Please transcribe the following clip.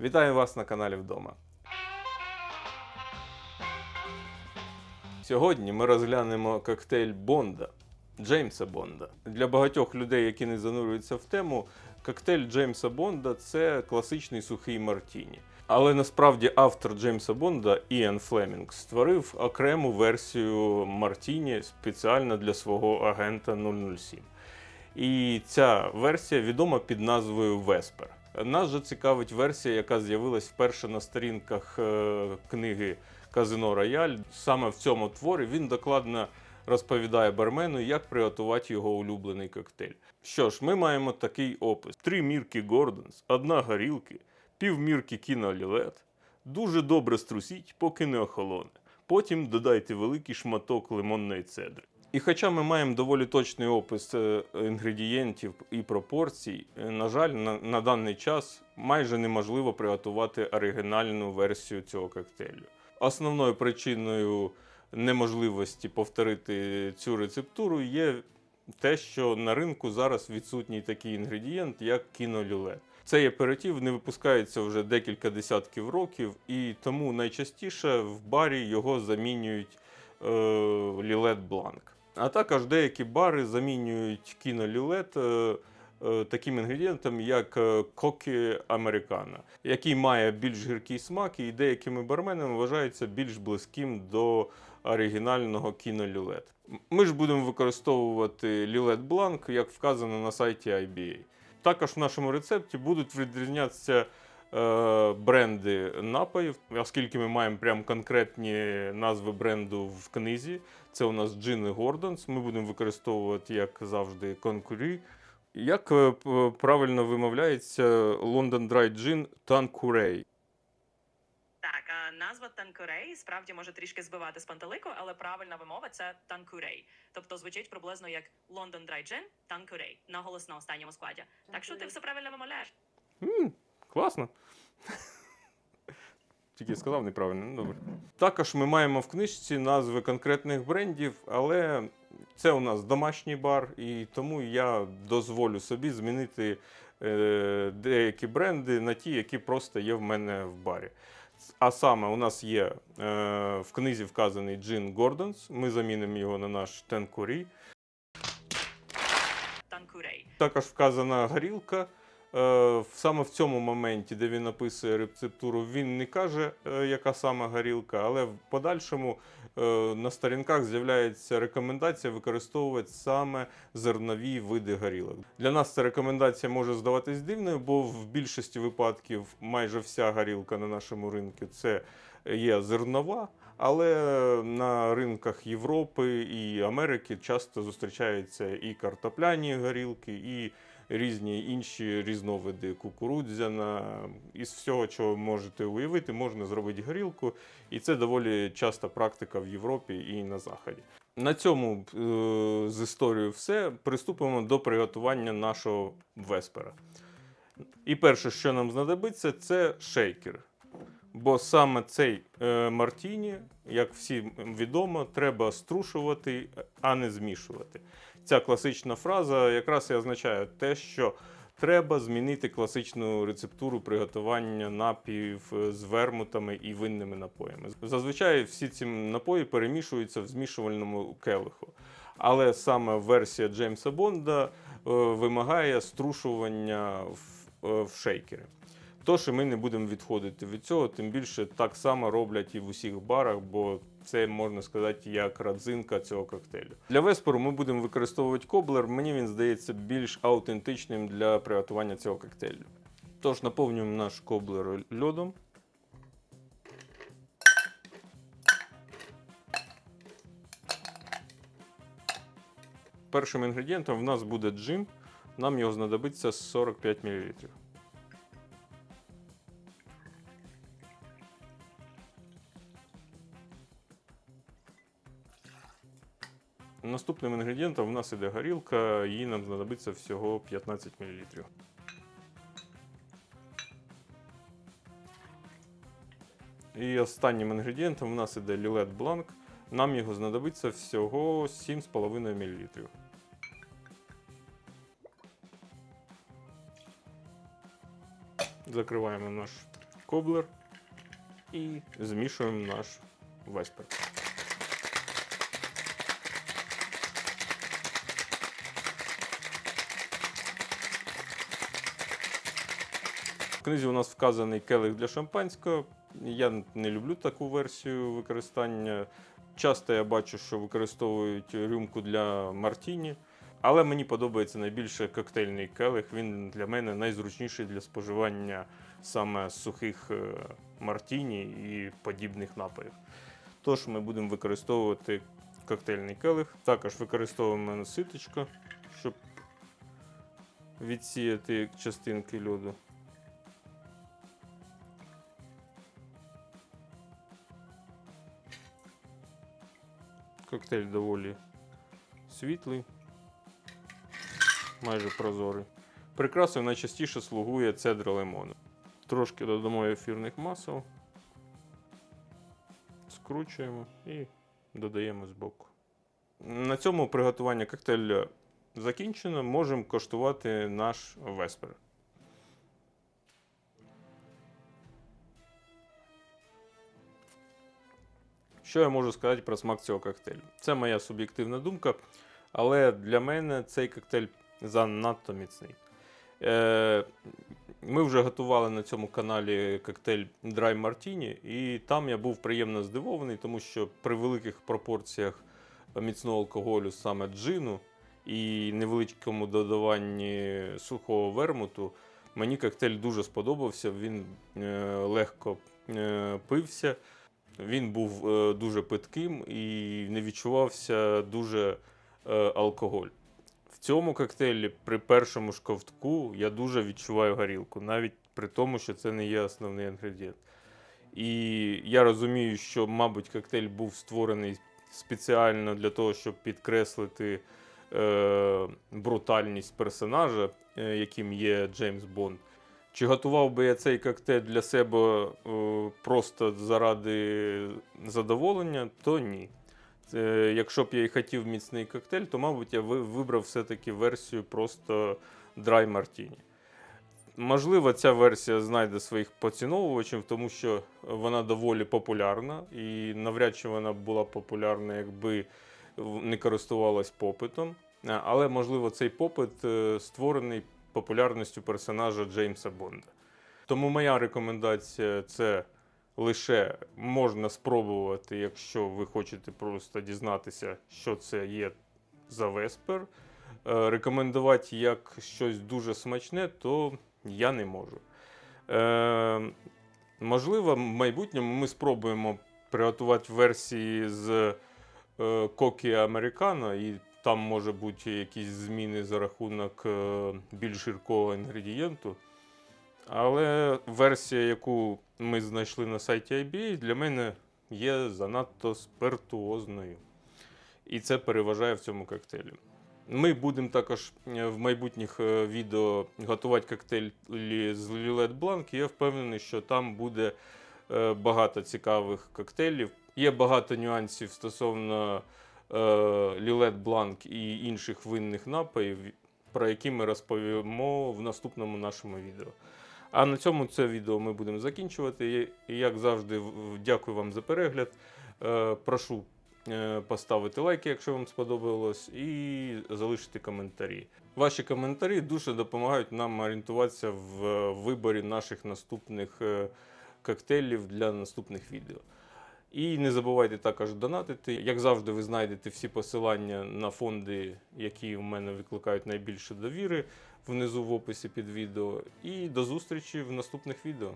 Вітаю вас на каналі вдома. Сьогодні ми розглянемо коктейль Бонда Джеймса Бонда. Для багатьох людей, які не занурюються в тему, коктейль Джеймса Бонда це класичний сухий мартіні. Але насправді автор Джеймса Бонда Іан Флемінг створив окрему версію Мартіні спеціально для свого агента 007. І ця версія відома під назвою Веспер. Нас же цікавить версія, яка з'явилась вперше на сторінках е, книги Казино Рояль. Саме в цьому творі він докладно розповідає бармену, як приготувати його улюблений коктейль. Що ж, ми маємо такий опис: три мірки Гордонс, одна горілки, півмірки кінолілет. Дуже добре струсіть, поки не охолоне. Потім додайте великий шматок лимонної цедри. І хоча ми маємо доволі точний опис е, інгредієнтів і пропорцій, е, на жаль, на, на даний час майже неможливо приготувати оригінальну версію цього коктейлю. Основною причиною неможливості повторити цю рецептуру є те, що на ринку зараз відсутній такий інгредієнт, як кінолюлет. Цей аперитив не випускається вже декілька десятків років, і тому найчастіше в барі його замінюють е, лілет бланк. А також деякі бари замінюють кінолілет е, е, таким інгредієнтом, як е, кокі американо, який має більш гіркий смак і деякими барменами вважається більш близьким до оригінального кінолілет. Ми ж будемо використовувати лілет бланк, як вказано на сайті IBA. Також в нашому рецепті будуть відрізнятися бренди напоїв, оскільки ми маємо прям конкретні назви бренду в книзі. Це у нас Джин і Гордонс. Ми будемо використовувати, як завжди, конкурі. Як е, правильно вимовляється London Dry Gin Tanqueray? Так, а назва Танкурей справді може трішки збивати з пантелику, але правильна вимова це Танкурей. Тобто звучить приблизно як London Dry Gin Танкурей. Наголос на останньому складі. Так що ти все правильно вимовляєш. М, класно. Тільки сказав неправильно, ну добре. Також ми маємо в книжці назви конкретних брендів, але це у нас домашній бар, і тому я дозволю собі змінити е, деякі бренди на ті, які просто є в мене в барі. А саме у нас є е, в книзі вказаний Джин Гордонс. Ми замінимо його на наш Тенкурі. Танкурей. Також вказана горілка. Е, Саме в цьому моменті, де він описує рецептуру, він не каже, е, яка саме горілка, але в подальшому е, на сторінках з'являється рекомендація використовувати саме зернові види горілок. Для нас ця рекомендація може здаватись дивною, бо в більшості випадків майже вся горілка на нашому ринку це є зернова. Але на ринках Європи і Америки часто зустрічаються і картопляні горілки, і різні інші різновиди кукурудзяна. Із всього, чого можете уявити, можна зробити горілку, і це доволі часта практика в Європі і на Заході. На цьому е, з історією все. Приступимо до приготування нашого веспера. І перше, що нам знадобиться, це шейкер. Бо саме цей е, мартіні, як всім відомо, треба струшувати, а не змішувати. Ця класична фраза якраз і означає те, що треба змінити класичну рецептуру приготування напіїв е, з вермутами і винними напоями. Зазвичай всі ці напої перемішуються в змішувальному келиху. Але саме версія Джеймса Бонда е, вимагає струшування в, е, в шейкері. Тож і ми не будемо відходити від цього, тим більше так само роблять і в усіх барах, бо це можна сказати як родзинка цього коктейлю. Для веспору ми будемо використовувати коблер. Мені він здається більш аутентичним для приготування цього коктейлю. Тож наповнюємо наш коблер льодом. Першим інгредієнтом в нас буде джин. Нам його знадобиться 45 мл. Наступним інгредієнтом в нас іде горілка, її нам знадобиться всього 15 мл. І останнім інгредієнтом в нас іде лілет бланк. Нам його знадобиться всього 7,5 мл. Закриваємо наш коблер і змішуємо наш веспер. Книзі у нас вказаний келих для шампанського. Я не люблю таку версію використання. Часто я бачу, що використовують рюмку для мартіні, але мені подобається найбільше коктейльний келих. Він для мене найзручніший для споживання саме сухих е, мартіні і подібних напоїв. Тож ми будемо використовувати коктейльний келих. Також використовуємо ситочко, щоб відсіяти частинки льоду. Коктейль доволі світлий, майже прозорий. Прикрасою найчастіше слугує цедра лимону. Трошки додамо ефірних масел, скручуємо і додаємо збоку. На цьому приготування коктейля закінчено. Можемо коштувати наш веспер. Що я можу сказати про смак цього коктейлю? Це моя суб'єктивна думка, але для мене цей коктейль занадто міцний. Е, ми вже готували на цьому каналі коктейль Dry Martini, і там я був приємно здивований, тому що при великих пропорціях міцного алкоголю, саме джину, і невеличкому додаванні сухого вермуту, мені коктейль дуже сподобався. Він е, легко е, пився. Він був е, дуже питким і не відчувався дуже е, алкоголь. В цьому коктейлі при першому ж ковтку я дуже відчуваю горілку, навіть при тому, що це не є основний інгредієнт. І я розумію, що, мабуть, коктейль був створений спеціально для того, щоб підкреслити е, брутальність персонажа, е, яким є Джеймс Бонд. Чи готував би я цей коктейль для себе е, просто заради задоволення, то ні. Е, якщо б я і хотів міцний коктейль, то, мабуть, я вибрав все-таки версію просто Dry Martini. Можливо, ця версія знайде своїх поціновувачів, тому що вона доволі популярна, і навряд чи вона була популярна, якби не користувалась попитом. Е, Але, можливо, цей попит створений популярністю персонажа Джеймса Бонда. Тому моя рекомендація це лише можна спробувати, якщо ви хочете просто дізнатися, що це є за Веспер. Е, Рекомендувати як щось дуже смачне, то я не можу. Е, можливо, в майбутньому ми спробуємо приготувати версії з е, Кокі Американо, і там може бути якісь зміни за рахунок е, більш гіркого інгредієнту. Але версія, яку ми знайшли на сайті IBA, для мене є занадто спиртуозною. І це переважає в цьому коктейлі. Ми будемо також е, в майбутніх е, відео готувати коктейлі з Лілет Бланк. Я впевнений, що там буде багато цікавих коктейлів. Є багато нюансів стосовно Лілет Бланк і інших винних напоїв, про які ми розповімо в наступному нашому відео. А на цьому це відео ми будемо закінчувати. І як завжди, дякую вам за перегляд. Е, Прошу е, поставити лайки, якщо вам сподобалось, і залишити коментарі. Ваші коментарі дуже допомагають нам орієнтуватися в е, виборі наших наступних е, коктейлів для наступних відео. І не забувайте також донатити. Як завжди, ви знайдете всі посилання на фонди, які у мене викликають найбільше довіри внизу в описі під відео. І до зустрічі в наступних відео.